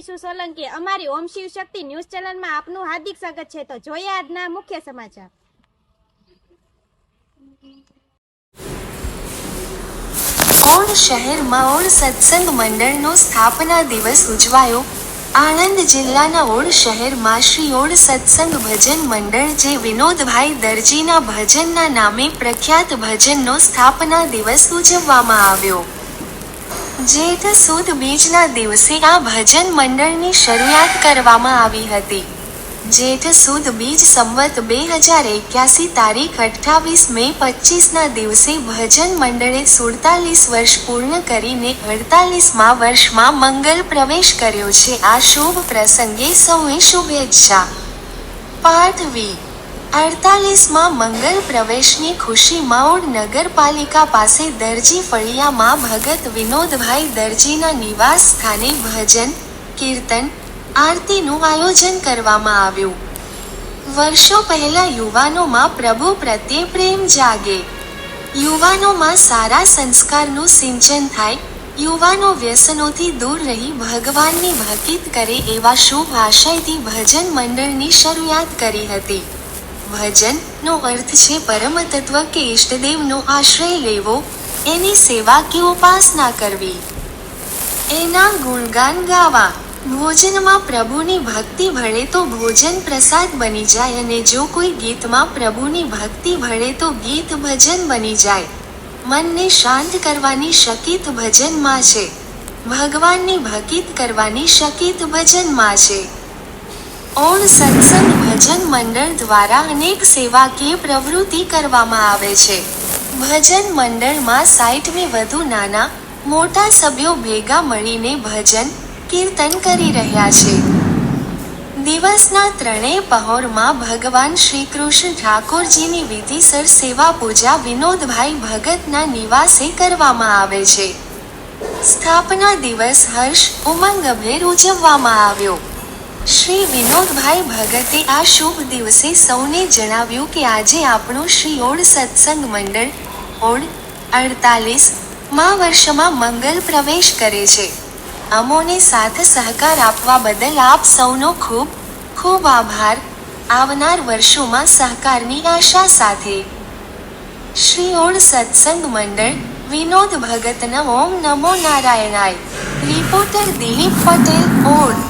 વિશુ સોલંકી. અમારી ઓમ શિવ શક્તિ ન્યૂઝ ચેનલમાં આપનું હાર્દિક સ્વાગત છે. તો જોઈએ આજના મુખ્ય સમાચાર. ઓડ શહેરમાં ઓડ સત્સંગ મંડળનો સ્થાપના દિવસ ઉજવાયો. આણંદ જિલ્લાના ઓડ શહેરમાં શ્રી ઓડ સત્સંગ ભજન મંડળ જે વિનોદભાઈ દરજીના ભજનના નામે પ્રખ્યાત ભજનનો સ્થાપના દિવસ ઉજવવામાં આવ્યો. જેઠ સુદ બીજના દિવસે આ ભજન મંડળની શરૂઆત કરવામાં આવી હતી. જેઠ સુદ બીજ સંવત બે હજાર એક્યાસી તારીખ અઠ્ઠાવીસ મે પચીસના દિવસે ભજન મંડળે સુડતાલીસ વર્ષ પૂર્ણ કરીને અડતાલીસમાં વર્ષમાં મંગલ પ્રવેશ કર્યો છે. આ શુભ પ્રસંગે સૌએ શુભેચ્છા. પાઠવી અડતાલીસમાં મંગલ પ્રવેશની ખુશી માઉડ નગરપાલિકા પાસે દરજી ફળિયામાં ભગત વિનોદભાઈ દરજીના નિવાસ સ્થાને ભજન, કીર્તન, આરતીનું આયોજન કરવામાં આવ્યું. વર્ષો પહેલા યુવાનોમાં પ્રભુ પ્રત્યે પ્રેમ જાગે. યુવાનોમાં સારા સંસ્કારનું સિંચન થાય, યુવાનો વ્યસનોથી દૂર રહી ભગવાનની ભક્તિત કરે એવા શુભ આશયથી ભજન મંડળની શરૂઆત કરી હતી. ભજન નો અર્થ છે પરમ તત્વ કે ઈષ્ટદેવનો આશ્રય લેવો. એની સેવા કે ઉપાસના કરવી. એના ગુણગાન ગાવા. ભોજનમાં પ્રભુની ભક્તિ ભળે તો ભોજન પ્રસાદ બની જાય અને જો કોઈ ગીતમાં પ્રભુની ભક્તિ ભળે તો ગીત ભજન બની જાય. મનને શાંત કરવાની શકિત ભજનમાં છે. ભગવાનની ભકિત કરવાની શકિત ભજનમાં છે. ઓણ સત્સંગ ભજન મંડળ દ્વારા અનેક સેવાકીય પ્રવૃત્તિ કરવામાં આવે છે. ભજન મંડળમાં સાઈઠમી વધુ નાના, મોટા સભ્યો ભેગા મળીને ભજન, કીર્તન કરી રહ્યા છે. દિવસના ત્રણેય પહોરમાં ભગવાન શ્રી કૃષ્ણ ઠાકોરજીની વિધિસર સેવા પૂજા વિનોદભાઈ ભગતના નિવાસે કરવામાં આવે છે. સ્થાપના દિવસ હર્ષ ઉમંગભેર ઉજવવામાં આવ્યો. શ્રી વિનોદભાઈ ભગતે આ શુભ દિવસે સૌને જણાવ્યું કે આજે આપણું શ્રી ઓડ સત્સંગ મંડળ ઓડ અડતાલીસમાં વર્ષમાં મંગલ પ્રવેશ કરે છે. અમોને સાથ સહકાર આપવા બદલ આપ સૌનો ખૂબ ખૂબ આભાર. આવનાર વર્ષોમાં સહકારની આશા સાથે. શ્રી ઓડ સત્સંગ મંડળ, વિનોદ ભગતના ઓમ નમો નારાયણાય. Reporter Dilip Patel Od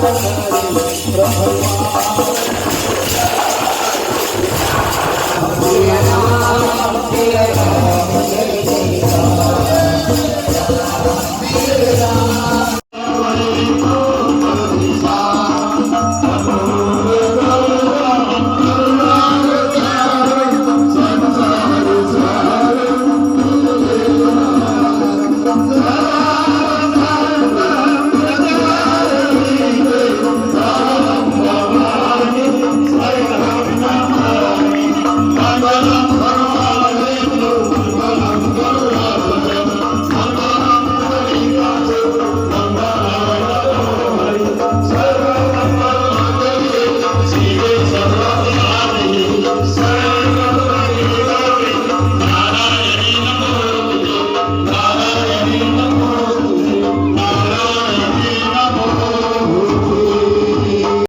Yeah.